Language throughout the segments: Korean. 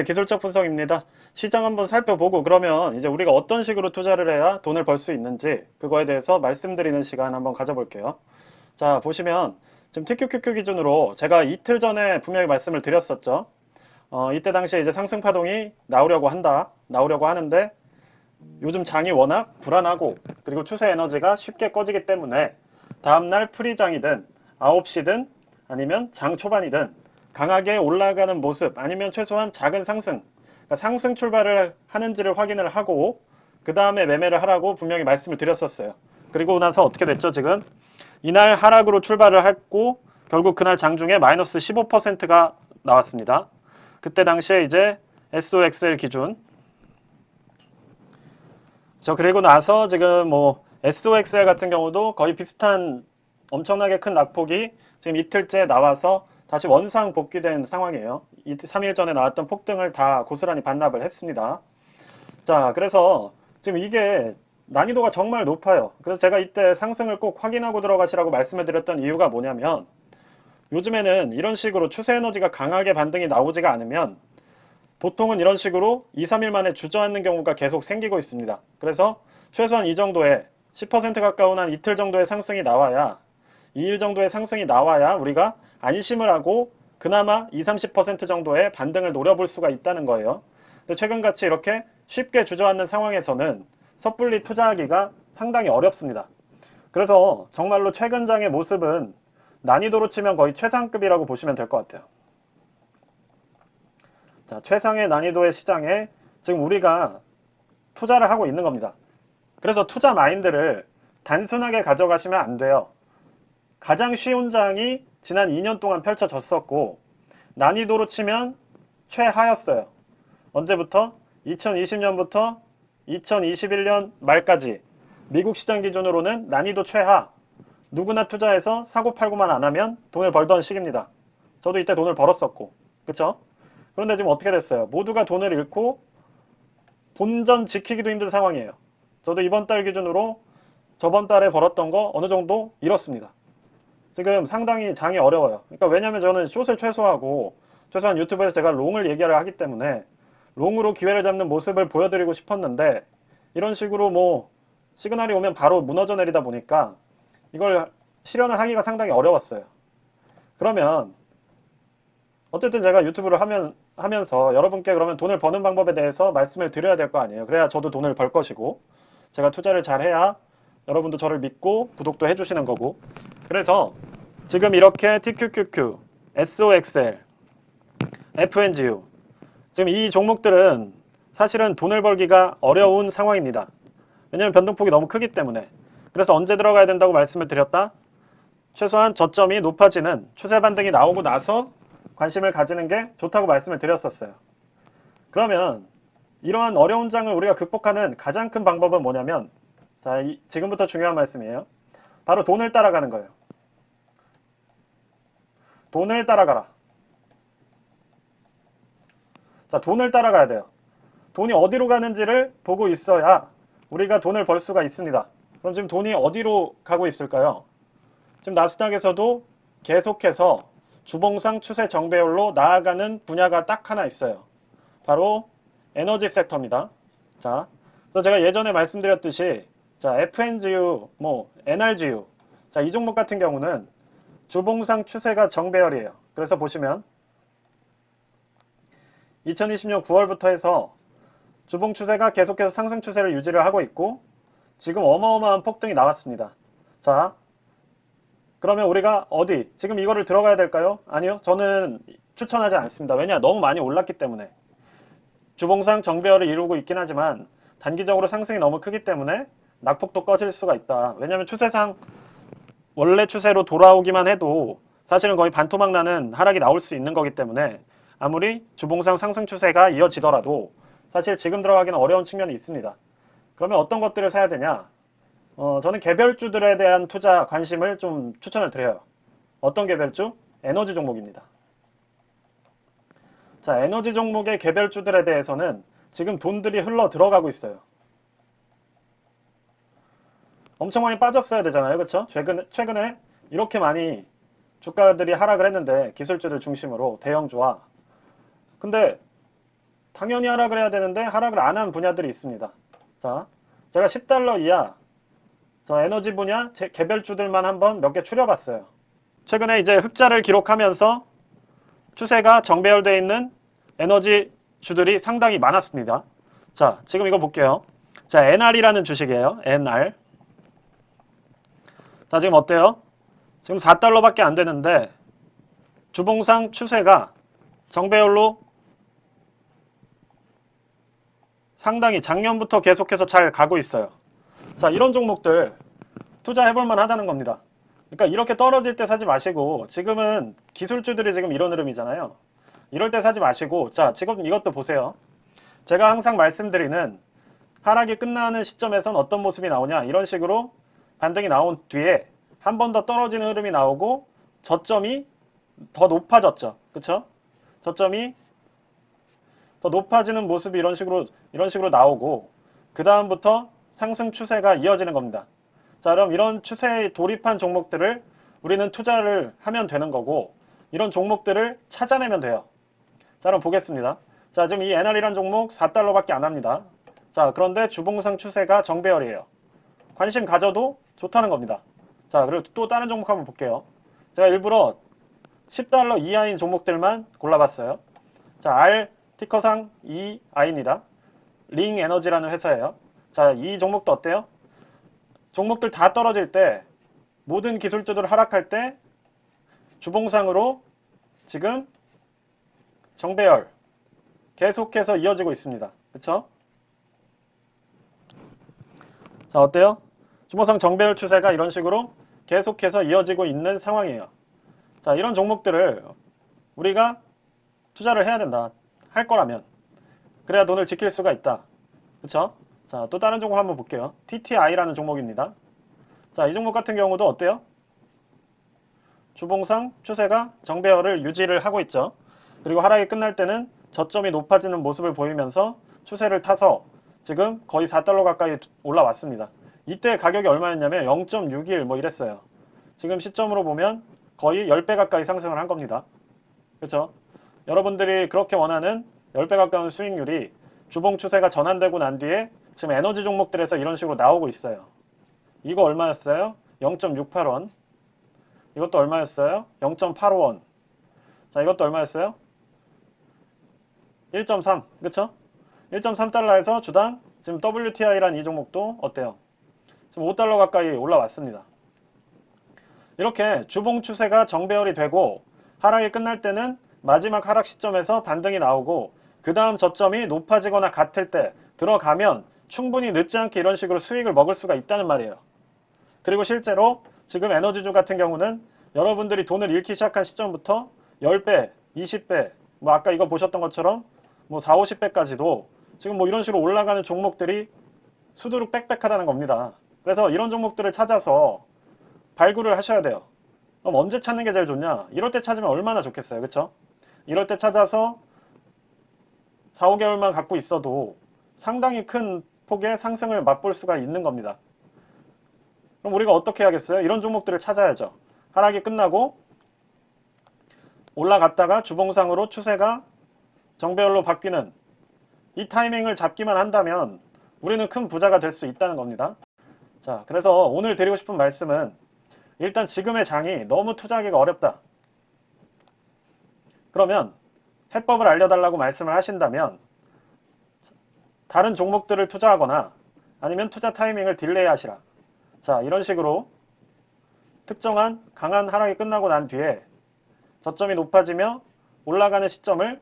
네, 기술적 분석입니다. 시장 한번 살펴보고 그러면 이제 우리가 어떤 식으로 투자를 해야 돈을 벌 수 있는지 그거에 대해서 말씀드리는 시간 한번 가져볼게요. 자, 보시면 지금 TQQQ 기준으로 제가 이틀 전에 분명히 말씀을 드렸었죠. 어, 이때 당시에 이제 상승 파동이 나오려고 한다. 나오려고 하는데 요즘 장이 워낙 불안하고 그리고 추세 에너지가 쉽게 꺼지기 때문에 다음날 프리장이든 9시든 아니면 장 초반이든 강하게 올라가는 모습 아니면 최소한 작은 상승 그러니까 상승 출발을 하는지를 확인을 하고 그 다음에 매매를 하라고 분명히 말씀을 드렸었어요. 그리고 나서 어떻게 됐죠 지금? 이날 하락으로 출발을 했고 결국 그날 장중에 마이너스 15%가 나왔습니다. 그때 당시에 이제 SOXL 기준 저 그리고 나서 지금 뭐 SOXL 같은 경우도 거의 비슷한 엄청나게 큰 낙폭이 지금 이틀째 나와서 다시 원상 복귀된 상황이에요. 3일 전에 나왔던 폭등을 다 고스란히 반납을 했습니다. 자, 그래서 지금 이게 난이도가 정말 높아요. 그래서 제가 이때 상승을 꼭 확인하고 들어가시라고 말씀을 드렸던 이유가 뭐냐면 요즘에는 이런 식으로 추세 에너지가 강하게 반등이 나오지가 않으면 보통은 이런 식으로 2, 3일 만에 주저앉는 경우가 계속 생기고 있습니다. 그래서 최소한 이 정도의 10% 가까운 한 이틀 정도의 상승이 나와야 2일 정도의 상승이 나와야 우리가 안심을 하고 그나마 2, 30% 정도의 반등을 노려볼 수가 있다는 거예요. 근데 최근같이 이렇게 쉽게 주저앉는 상황에서는 섣불리 투자하기가 상당히 어렵습니다. 그래서 정말로 최근장의 모습은 난이도로 치면 거의 최상급이라고 보시면 될 것 같아요. 자, 최상의 난이도의 시장에 지금 우리가 투자를 하고 있는 겁니다. 그래서 투자 마인드를 단순하게 가져가시면 안 돼요. 가장 쉬운 장이 지난 2년 동안 펼쳐졌었고 난이도로 치면 최하였어요. 언제부터? 2020년부터 2021년 말까지 미국 시장 기준으로는 난이도 최하 누구나 투자해서 사고 팔고만 안 하면 돈을 벌던 시기입니다. 저도 이때 돈을 벌었었고 그쵸? 그런데 지금 어떻게 됐어요? 모두가 돈을 잃고 본전 지키기도 힘든 상황이에요. 저도 이번 달 기준으로 저번 달에 벌었던 거 어느 정도 잃었습니다. 지금 상당히 장이 어려워요. 그러니까 왜냐면 저는 숏을 최소화하고 최소한 유튜브에서 제가 롱을 얘기를 하기 때문에 롱으로 기회를 잡는 모습을 보여드리고 싶었는데 이런 식으로 뭐 시그널이 오면 바로 무너져 내리다 보니까 이걸 실현을 하기가 상당히 어려웠어요. 그러면 어쨌든 제가 유튜브를 하면, 하면서 여러분께 그러면 돈을 버는 방법에 대해서 말씀을 드려야 될 거 아니에요. 그래야 저도 돈을 벌 것이고 제가 투자를 잘 해야 여러분도 저를 믿고 구독도 해주시는 거고 그래서 지금 이렇게 TQQQ, SOXL, FNGU 지금 이 종목들은 사실은 돈을 벌기가 어려운 상황입니다. 왜냐하면 변동폭이 너무 크기 때문에 그래서 언제 들어가야 된다고 말씀을 드렸다? 최소한 저점이 높아지는 추세 반등이 나오고 나서 관심을 가지는 게 좋다고 말씀을 드렸었어요. 그러면 이러한 어려운 장을 우리가 극복하는 가장 큰 방법은 뭐냐면 자, 이, 지금부터 중요한 말씀이에요. 바로 돈을 따라가는 거예요. 돈을 따라가라. 자, 돈을 따라가야 돼요. 돈이 어디로 가는지를 보고 있어야 우리가 돈을 벌 수가 있습니다. 그럼 지금 돈이 어디로 가고 있을까요? 지금 나스닥에서도 계속해서 주봉상 추세 정배열로 나아가는 분야가 딱 하나 있어요. 바로 에너지 섹터입니다. 자, 그래서 제가 예전에 말씀드렸듯이 자, FNGU, 뭐 NRGU, 자, 이 종목 같은 경우는 주봉상 추세가 정배열이에요. 그래서 보시면 2020년 9월부터 해서 주봉 추세가 계속해서 상승 추세를 유지를 하고 있고 지금 어마어마한 폭등이 나왔습니다. 자, 그러면 우리가 어디 지금 이거를 들어가야 될까요? 아니요. 저는 추천하지 않습니다. 왜냐? 너무 많이 올랐기 때문에. 주봉상 정배열을 이루고 있긴 하지만 단기적으로 상승이 너무 크기 때문에 낙폭도 꺼질 수가 있다. 왜냐하면 추세상 원래 추세로 돌아오기만 해도 사실은 거의 반토막 나는 하락이 나올 수 있는 거기 때문에 아무리 주봉상 상승 추세가 이어지더라도 사실 지금 들어가기는 어려운 측면이 있습니다. 그러면 어떤 것들을 사야 되냐? 어, 저는 개별주들에 대한 투자 관심을 좀 추천을 드려요. 어떤 개별주? 에너지 종목입니다. 자, 에너지 종목의 개별주들에 대해서는 지금 돈들이 흘러 들어가고 있어요. 엄청 많이 빠졌어야 되잖아요. 그렇죠? 최근에, 최근에 이렇게 많이 주가들이 하락을 했는데 기술주들 중심으로 대형주와 근데 당연히 하락을 해야 되는데 하락을 안 한 분야들이 있습니다. 자, 제가 10달러 이하 저 에너지 분야 제 개별주들만 한번 몇 개 추려봤어요. 최근에 이제 흑자를 기록하면서 추세가 정배열되어 있는 에너지 주들이 상당히 많았습니다. 자, 지금 이거 볼게요. 자, NR이라는 주식이에요. NR. 자, 지금 어때요? 지금 4달러밖에 안 되는데 주봉상 추세가 정배열로 상당히 작년부터 계속해서 잘 가고 있어요. 자, 이런 종목들 투자해볼 만 하다는 겁니다. 그러니까 이렇게 떨어질 때 사지 마시고 지금은 기술주들이 지금 이런 흐름이잖아요. 이럴 때 사지 마시고 자, 지금 이것도 보세요. 제가 항상 말씀드리는 하락이 끝나는 시점에선 어떤 모습이 나오냐 이런 식으로 반등이 나온 뒤에 한 번 더 떨어지는 흐름이 나오고 저점이 더 높아졌죠. 그쵸? 저점이 더 높아지는 모습이 이런 식으로 이런 식으로 나오고 그 다음부터 상승 추세가 이어지는 겁니다. 자 그럼 이런 추세에 돌입한 종목들을 우리는 투자를 하면 되는 거고 이런 종목들을 찾아내면 돼요. 자 그럼 보겠습니다. 자 지금 이 NR이란 종목 4달러밖에 안 합니다. 자 그런데 주봉상 추세가 정배열이에요. 관심 가져도 좋다는 겁니다. 자 그리고 또 다른 종목 한번 볼게요. 제가 일부러 10달러 이하인 종목들만 골라봤어요. 자 R 티커상 EI입니다. 링 에너지라는 회사예요. 자, 이 종목도 어때요? 종목들 다 떨어질 때 모든 기술주들 하락할 때 주봉상으로 지금 정배열 계속해서 이어지고 있습니다. 그쵸? 자, 어때요? 주봉상 정배열 추세가 이런 식으로 계속해서 이어지고 있는 상황이에요. 자, 이런 종목들을 우리가 투자를 해야 된다. 할 거라면. 그래야 돈을 지킬 수가 있다. 그쵸? 자, 또 다른 종목 한번 볼게요. TTI라는 종목입니다. 자, 이 종목 같은 경우도 어때요? 주봉상 추세가 정배열을 유지를 하고 있죠. 그리고 하락이 끝날 때는 저점이 높아지는 모습을 보이면서 추세를 타서 지금 거의 4달러 가까이 올라왔습니다. 이때 가격이 얼마였냐면 0.61 뭐 이랬어요. 지금 시점으로 보면 거의 10배 가까이 상승을 한 겁니다. 그렇죠? 여러분들이 그렇게 원하는 10배 가까운 수익률이 주봉 추세가 전환되고 난 뒤에 지금 에너지 종목들에서 이런 식으로 나오고 있어요. 이거 얼마였어요? 0.68원. 이것도 얼마였어요? 0.85원. 자, 이것도 얼마였어요? 1.3. 그쵸? 1.3달러에서 주당 지금 WTI라는 이 종목도 어때요? 지금 5달러 가까이 올라왔습니다. 이렇게 주봉 추세가 정배열이 되고 하락이 끝날 때는 마지막 하락 시점에서 반등이 나오고 그 다음 저점이 높아지거나 같을 때 들어가면 충분히 늦지 않게 이런 식으로 수익을 먹을 수가 있다는 말이에요. 그리고 실제로 지금 에너지주 같은 경우는 여러분들이 돈을 잃기 시작한 시점부터 10배, 20배, 뭐 아까 이거 보셨던 것처럼 뭐 4, 50배까지도 지금 뭐 이런 식으로 올라가는 종목들이 수두룩 빽빽하다는 겁니다. 그래서 이런 종목들을 찾아서 발굴을 하셔야 돼요. 그럼 언제 찾는 게 제일 좋냐? 이럴 때 찾으면 얼마나 좋겠어요. 그쵸? 이럴 때 찾아서 4, 5개월만 갖고 있어도 상당히 큰 폭의 상승을 맛볼 수가 있는 겁니다. 그럼 우리가 어떻게 해야겠어요? 이런 종목들을 찾아야죠. 하락이 끝나고 올라갔다가 주봉상으로 추세가 정배열로 바뀌는 이 타이밍을 잡기만 한다면 우리는 큰 부자가 될 수 있다는 겁니다. 자, 그래서 오늘 드리고 싶은 말씀은 일단 지금의 장이 너무 투자하기가 어렵다. 그러면 해법을 알려달라고 말씀을 하신다면 다른 종목들을 투자하거나 아니면 투자 타이밍을 딜레이 하시라. 자, 이런 식으로 특정한 강한 하락이 끝나고 난 뒤에 저점이 높아지며 올라가는 시점을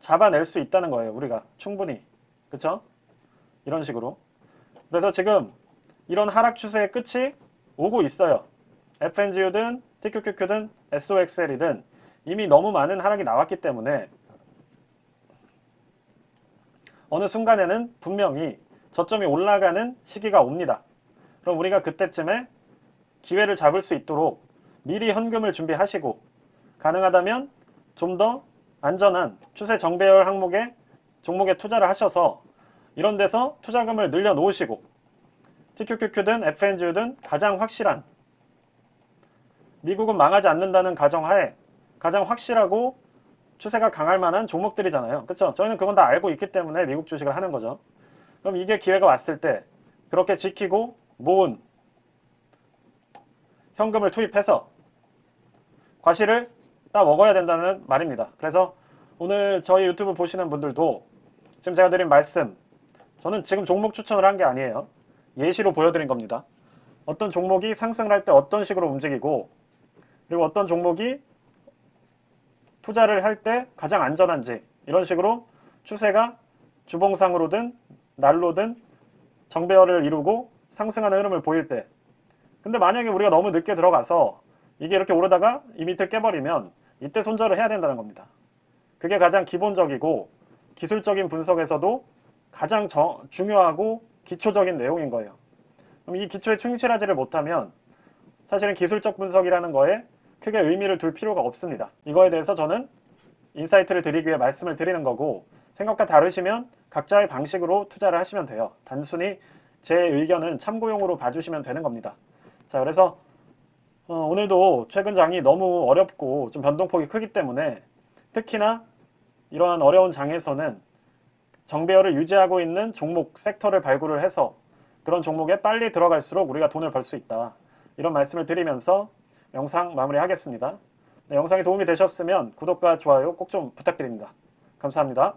잡아낼 수 있다는 거예요. 우리가 충분히. 그쵸? 이런 식으로. 그래서 지금 이런 하락 추세의 끝이 오고 있어요. FNGU든 TQQQ든 SOXL이든 이미 너무 많은 하락이 나왔기 때문에 어느 순간에는 분명히 저점이 올라가는 시기가 옵니다. 그럼 우리가 그때쯤에 기회를 잡을 수 있도록 미리 현금을 준비하시고 가능하다면 좀 더 안전한 추세 정배열 항목에 종목에 투자를 하셔서 이런 데서 투자금을 늘려 놓으시고 TQQQ든 FNG든 가장 확실한 미국은 망하지 않는다는 가정하에 가장 확실하고 추세가 강할 만한 종목들이잖아요. 그쵸? 저희는 그건 다 알고 있기 때문에 미국 주식을 하는 거죠. 그럼 이게 기회가 왔을 때 그렇게 지키고 모은 현금을 투입해서 과실을 따 먹어야 된다는 말입니다. 그래서 오늘 저희 유튜브 보시는 분들도 지금 제가 드린 말씀 저는 지금 종목 추천을 한 게 아니에요. 예시로 보여드린 겁니다. 어떤 종목이 상승을 할 때 어떤 식으로 움직이고 그리고 어떤 종목이 투자를 할 때 가장 안전한지 이런 식으로 추세가 주봉상으로든 날로든 정배열을 이루고 상승하는 흐름을 보일 때 근데 만약에 우리가 너무 늦게 들어가서 이게 이렇게 오르다가 이 밑을 깨버리면 이때 손절을 해야 된다는 겁니다. 그게 가장 기본적이고 기술적인 분석에서도 가장 저- 중요하고 기초적인 내용인 거예요. 그럼 이 기초에 충실하지를 못하면 사실은 기술적 분석이라는 거에 크게 의미를 둘 필요가 없습니다. 이거에 대해서 저는 인사이트를 드리기 위해 말씀을 드리는 거고 생각과 다르시면 각자의 방식으로 투자를 하시면 돼요. 단순히 제 의견은 참고용으로 봐주시면 되는 겁니다. 자, 그래서 어, 오늘도 최근 장이 너무 어렵고 좀 변동폭이 크기 때문에 특히나 이러한 어려운 장에서는 정배열을 유지하고 있는 종목 섹터를 발굴을 해서 그런 종목에 빨리 들어갈수록 우리가 돈을 벌 수 있다. 이런 말씀을 드리면서 영상 마무리하겠습니다. 네, 영상이 도움이 되셨으면 구독과 좋아요 꼭 좀 부탁드립니다. 감사합니다.